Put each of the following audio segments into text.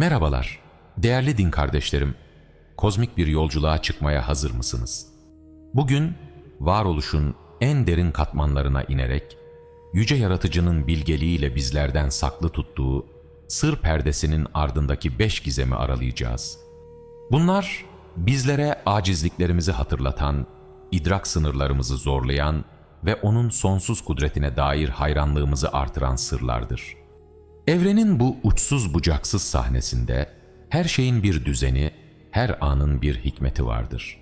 Merhabalar, değerli din kardeşlerim. Kozmik bir yolculuğa çıkmaya hazır mısınız? Bugün varoluşun en derin katmanlarına inerek yüce yaratıcının bilgeliğiyle bizlerden saklı tuttuğu sır perdesinin ardındaki beş gizemi aralayacağız. Bunlar bizlere acizliklerimizi hatırlatan, idrak sınırlarımızı zorlayan ve onun sonsuz kudretine dair hayranlığımızı artıran sırlardır. Evrenin bu uçsuz bucaksız sahnesinde her şeyin bir düzeni, her anın bir hikmeti vardır.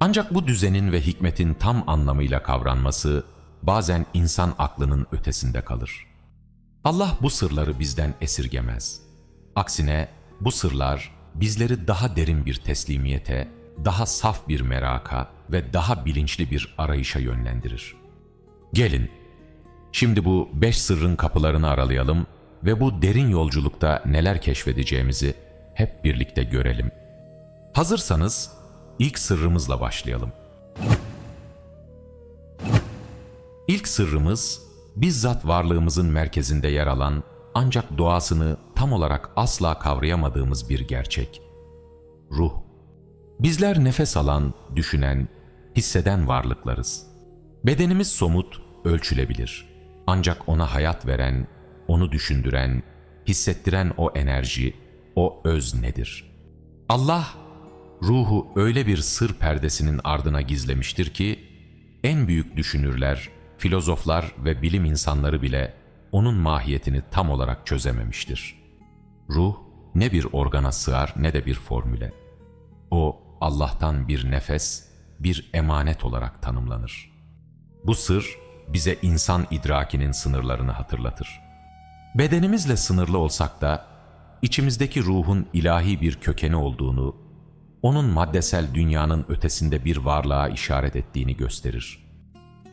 Ancak bu düzenin ve hikmetin tam anlamıyla kavranması bazen insan aklının ötesinde kalır. Allah bu sırları bizden esirgemez. Aksine bu sırlar bizleri daha derin bir teslimiyete, daha saf bir meraka ve daha bilinçli bir arayışa yönlendirir. Gelin, şimdi bu beş sırrın kapılarını aralayalım ve bu derin yolculukta neler keşfedeceğimizi hep birlikte görelim. Hazırsanız ilk sırrımızla başlayalım. İlk sırrımız bizzat varlığımızın merkezinde yer alan ancak doğasını tam olarak asla kavrayamadığımız bir gerçek. Ruh. Bizler nefes alan, düşünen, hisseden varlıklarız. Bedenimiz somut, ölçülebilir. Ancak ona hayat veren, onu düşündüren, hissettiren o enerji, o öz nedir? Allah, ruhu öyle bir sır perdesinin ardına gizlemiştir ki, en büyük düşünürler, filozoflar ve bilim insanları bile onun mahiyetini tam olarak çözememiştir. Ruh ne bir organa sığar ne de bir formüle. O Allah'tan bir nefes, bir emanet olarak tanımlanır. Bu sır bize insan idrakinin sınırlarını hatırlatır. Bedenimizle sınırlı olsak da içimizdeki ruhun ilahi bir kökeni olduğunu, onun maddesel dünyanın ötesinde bir varlığa işaret ettiğini gösterir.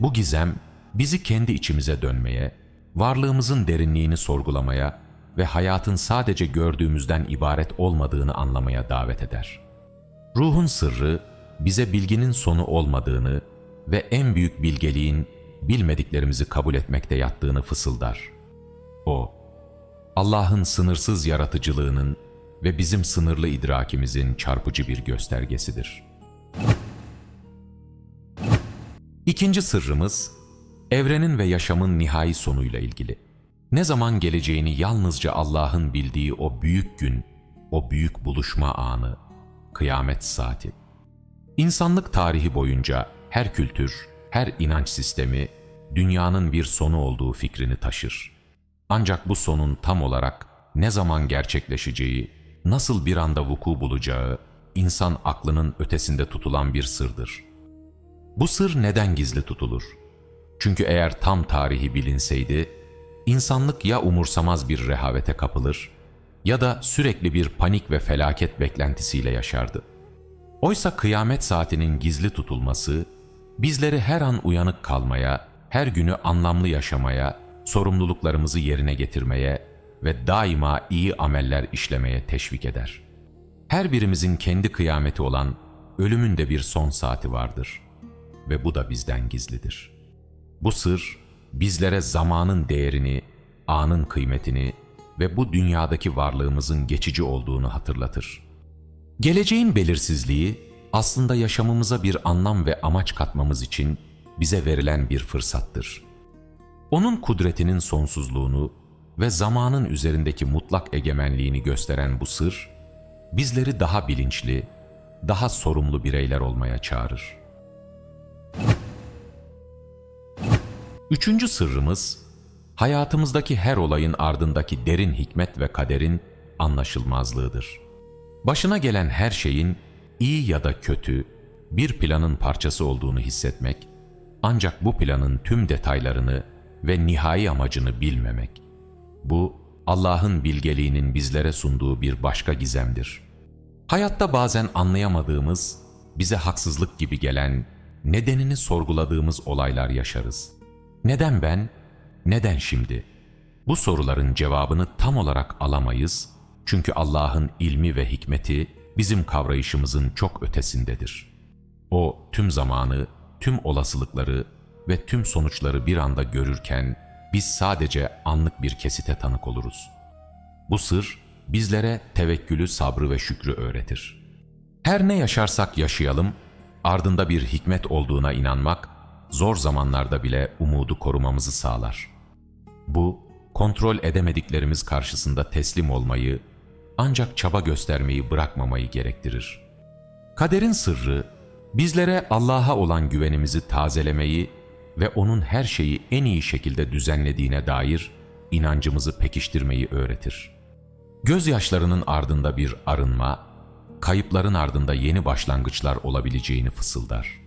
Bu gizem bizi kendi içimize dönmeye, varlığımızın derinliğini sorgulamaya ve hayatın sadece gördüğümüzden ibaret olmadığını anlamaya davet eder. Ruhun sırrı bize bilginin sonu olmadığını ve en büyük bilgeliğin bilmediklerimizi kabul etmekte yattığını fısıldar. O, Allah'ın sınırsız yaratıcılığının ve bizim sınırlı idrakimizin çarpıcı bir göstergesidir. İkinci sırrımız, evrenin ve yaşamın nihai sonuyla ilgili. Ne zaman geleceğini yalnızca Allah'ın bildiği o büyük gün, o büyük buluşma anı, kıyamet saati. İnsanlık tarihi boyunca her kültür, her inanç sistemi dünyanın bir sonu olduğu fikrini taşır. Ancak bu sonun tam olarak ne zaman gerçekleşeceği, nasıl bir anda vuku bulacağı insan aklının ötesinde tutulan bir sırdır. Bu sır neden gizli tutulur? Çünkü eğer tam tarihi bilinseydi, insanlık ya umursamaz bir rehavete kapılır ya da sürekli bir panik ve felaket beklentisiyle yaşardı. Oysa kıyamet saatinin gizli tutulması, bizleri her an uyanık kalmaya, her günü anlamlı yaşamaya, sorumluluklarımızı yerine getirmeye ve daima iyi ameller işlemeye teşvik eder. Her birimizin kendi kıyameti olan ölümün de bir son saati vardır ve bu da bizden gizlidir. Bu sır bizlere zamanın değerini, anın kıymetini ve bu dünyadaki varlığımızın geçici olduğunu hatırlatır. Geleceğin belirsizliği aslında yaşamımıza bir anlam ve amaç katmamız için bize verilen bir fırsattır. Onun kudretinin sonsuzluğunu ve zamanın üzerindeki mutlak egemenliğini gösteren bu sır, bizleri daha bilinçli, daha sorumlu bireyler olmaya çağırır. Üçüncü sırrımız, hayatımızdaki her olayın ardındaki derin hikmet ve kaderin anlaşılmazlığıdır. Başına gelen her şeyin iyi ya da kötü bir planın parçası olduğunu hissetmek, ancak bu planın tüm detaylarını ve nihai amacını bilmemek. Bu, Allah'ın bilgeliğinin bizlere sunduğu bir başka gizemdir. Hayatta bazen anlayamadığımız, bize haksızlık gibi gelen, nedenini sorguladığımız olaylar yaşarız. Neden ben? Neden şimdi? Bu soruların cevabını tam olarak alamayız çünkü Allah'ın ilmi ve hikmeti bizim kavrayışımızın çok ötesindedir. O tüm zamanı, tüm olasılıkları ve tüm sonuçları bir anda görürken biz sadece anlık bir kesite tanık oluruz. Bu sır bizlere tevekkülü, sabrı ve şükrü öğretir. Her ne yaşarsak yaşayalım, ardında bir hikmet olduğuna inanmak, zor zamanlarda bile umudu korumamızı sağlar. Bu, kontrol edemediklerimiz karşısında teslim olmayı, ancak çaba göstermeyi bırakmamayı gerektirir. Kaderin sırrı, bizlere Allah'a olan güvenimizi tazelemeyi ve O'nun her şeyi en iyi şekilde düzenlediğine dair inancımızı pekiştirmeyi öğretir. Gözyaşlarının ardında bir arınma, kayıpların ardında yeni başlangıçlar olabileceğini fısıldar.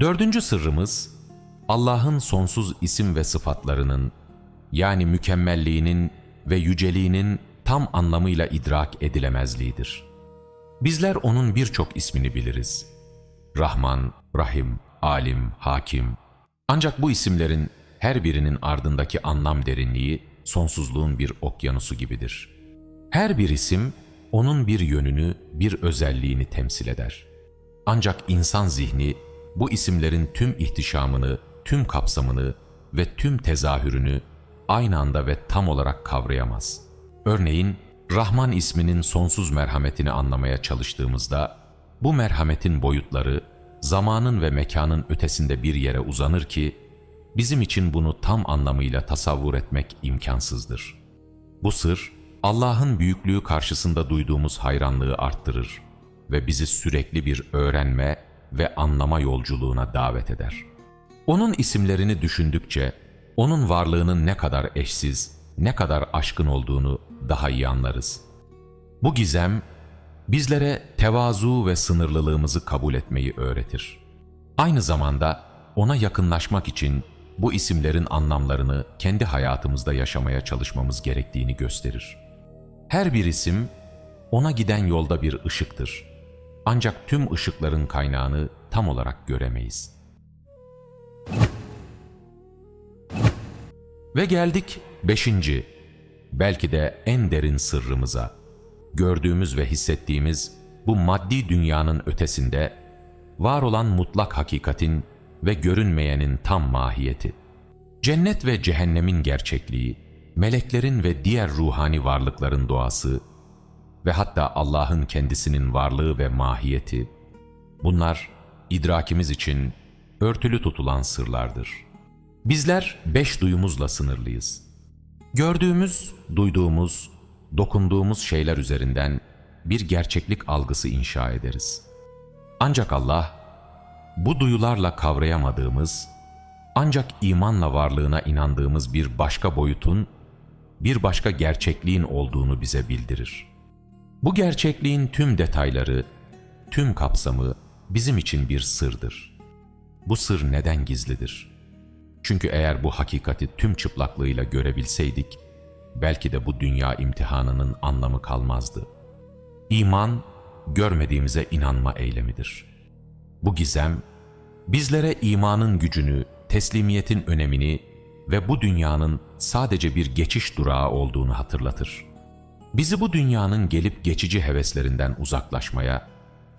Dördüncü sırrımız, Allah'ın sonsuz isim ve sıfatlarının, yani mükemmelliğinin ve yüceliğinin tam anlamıyla idrak edilemezliğidir. Bizler O'nun birçok ismini biliriz. Rahman, Rahim, Alim, Hakim. Ancak bu isimlerin her birinin ardındaki anlam derinliği sonsuzluğun bir okyanusu gibidir. Her bir isim onun bir yönünü, bir özelliğini temsil eder. Ancak insan zihni bu isimlerin tüm ihtişamını, tüm kapsamını ve tüm tezahürünü aynı anda ve tam olarak kavrayamaz. Örneğin Rahman isminin sonsuz merhametini anlamaya çalıştığımızda bu merhametin boyutları zamanın ve mekanın ötesinde bir yere uzanır ki bizim için bunu tam anlamıyla tasavvur etmek imkansızdır. Bu sır Allah'ın büyüklüğü karşısında duyduğumuz hayranlığı arttırır ve bizi sürekli bir öğrenme ve anlama yolculuğuna davet eder. Onun isimlerini düşündükçe onun varlığının ne kadar eşsiz, ne kadar aşkın olduğunu daha iyi anlarız. Bu gizem bizlere tevazu ve sınırlılığımızı kabul etmeyi öğretir. Aynı zamanda ona yakınlaşmak için bu isimlerin anlamlarını kendi hayatımızda yaşamaya çalışmamız gerektiğini gösterir. Her bir isim ona giden yolda bir ışıktır. Ancak tüm ışıkların kaynağını tam olarak göremeyiz. Ve geldik beşinci, belki de en derin sırrımıza. Gördüğümüz ve hissettiğimiz bu maddi dünyanın ötesinde var olan mutlak hakikatin ve görünmeyenin tam mahiyeti. Cennet ve cehennemin gerçekliği, meleklerin ve diğer ruhani varlıkların doğası ve hatta Allah'ın kendisinin varlığı ve mahiyeti, bunlar idrakimiz için örtülü tutulan sırlardır. Bizler beş duyumuzla sınırlıyız. Gördüğümüz, duyduğumuz, dokunduğumuz şeyler üzerinden bir gerçeklik algısı inşa ederiz. Ancak Allah, bu duyularla kavrayamadığımız, ancak imanla varlığına inandığımız bir başka boyutun, bir başka gerçekliğin olduğunu bize bildirir. Bu gerçekliğin tüm detayları, tüm kapsamı bizim için bir sırdır. Bu sır neden gizlidir? Çünkü eğer bu hakikati tüm çıplaklığıyla görebilseydik, belki de bu dünya imtihanının anlamı kalmazdı. İman, görmediğimize inanma eylemidir. Bu gizem, bizlere imanın gücünü, teslimiyetin önemini ve bu dünyanın sadece bir geçiş durağı olduğunu hatırlatır. Bizi bu dünyanın gelip geçici heveslerinden uzaklaşmaya,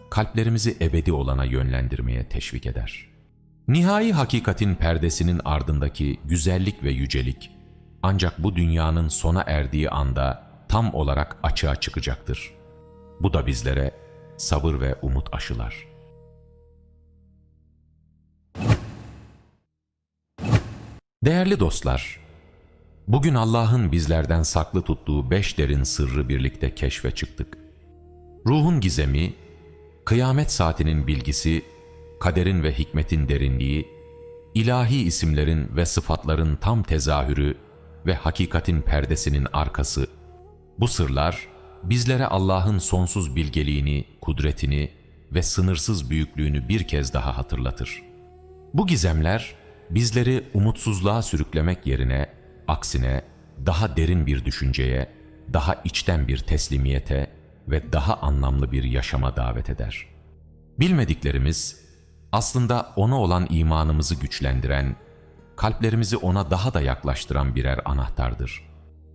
kalplerimizi ebedi olana yönlendirmeye teşvik eder. Nihai hakikatin perdesinin ardındaki güzellik ve yücelik, ancak bu dünyanın sona erdiği anda tam olarak açığa çıkacaktır. Bu da bizlere sabır ve umut aşılar. Değerli dostlar, bugün Allah'ın bizlerden saklı tuttuğu beş derin sırrı birlikte keşfe çıktık. Ruhun gizemi, kıyamet saatinin bilgisi, kaderin ve hikmetin derinliği, ilahi isimlerin ve sıfatların tam tezahürü ve hakikatin perdesinin arkası, bu sırlar bizlere Allah'ın sonsuz bilgeliğini, kudretini ve sınırsız büyüklüğünü bir kez daha hatırlatır. Bu gizemler bizleri umutsuzluğa sürüklemek yerine aksine daha derin bir düşünceye, daha içten bir teslimiyete ve daha anlamlı bir yaşama davet eder. Bilmediklerimiz aslında ona olan imanımızı güçlendiren, kalplerimizi ona daha da yaklaştıran birer anahtardır.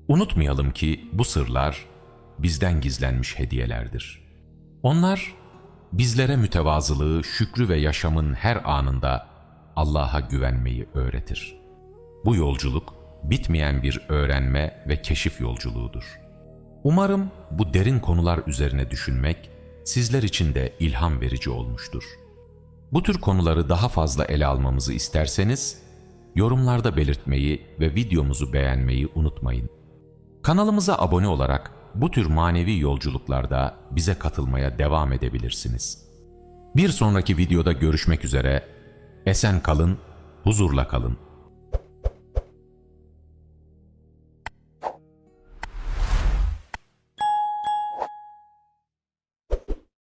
Unutmayalım ki bu sırlar bizden gizlenmiş hediyelerdir. Onlar bizlere mütevazılığı, şükrü ve yaşamın her anında Allah'a güvenmeyi öğretir. Bu yolculuk bitmeyen bir öğrenme ve keşif yolculuğudur. Umarım bu derin konular üzerine düşünmek sizler için de ilham verici olmuştur. Bu tür konuları daha fazla ele almamızı isterseniz yorumlarda belirtmeyi ve videomuzu beğenmeyi unutmayın. Kanalımıza abone olarak bu tür manevi yolculuklarda bize katılmaya devam edebilirsiniz. Bir sonraki videoda görüşmek üzere. Esen kalın, huzurla kalın.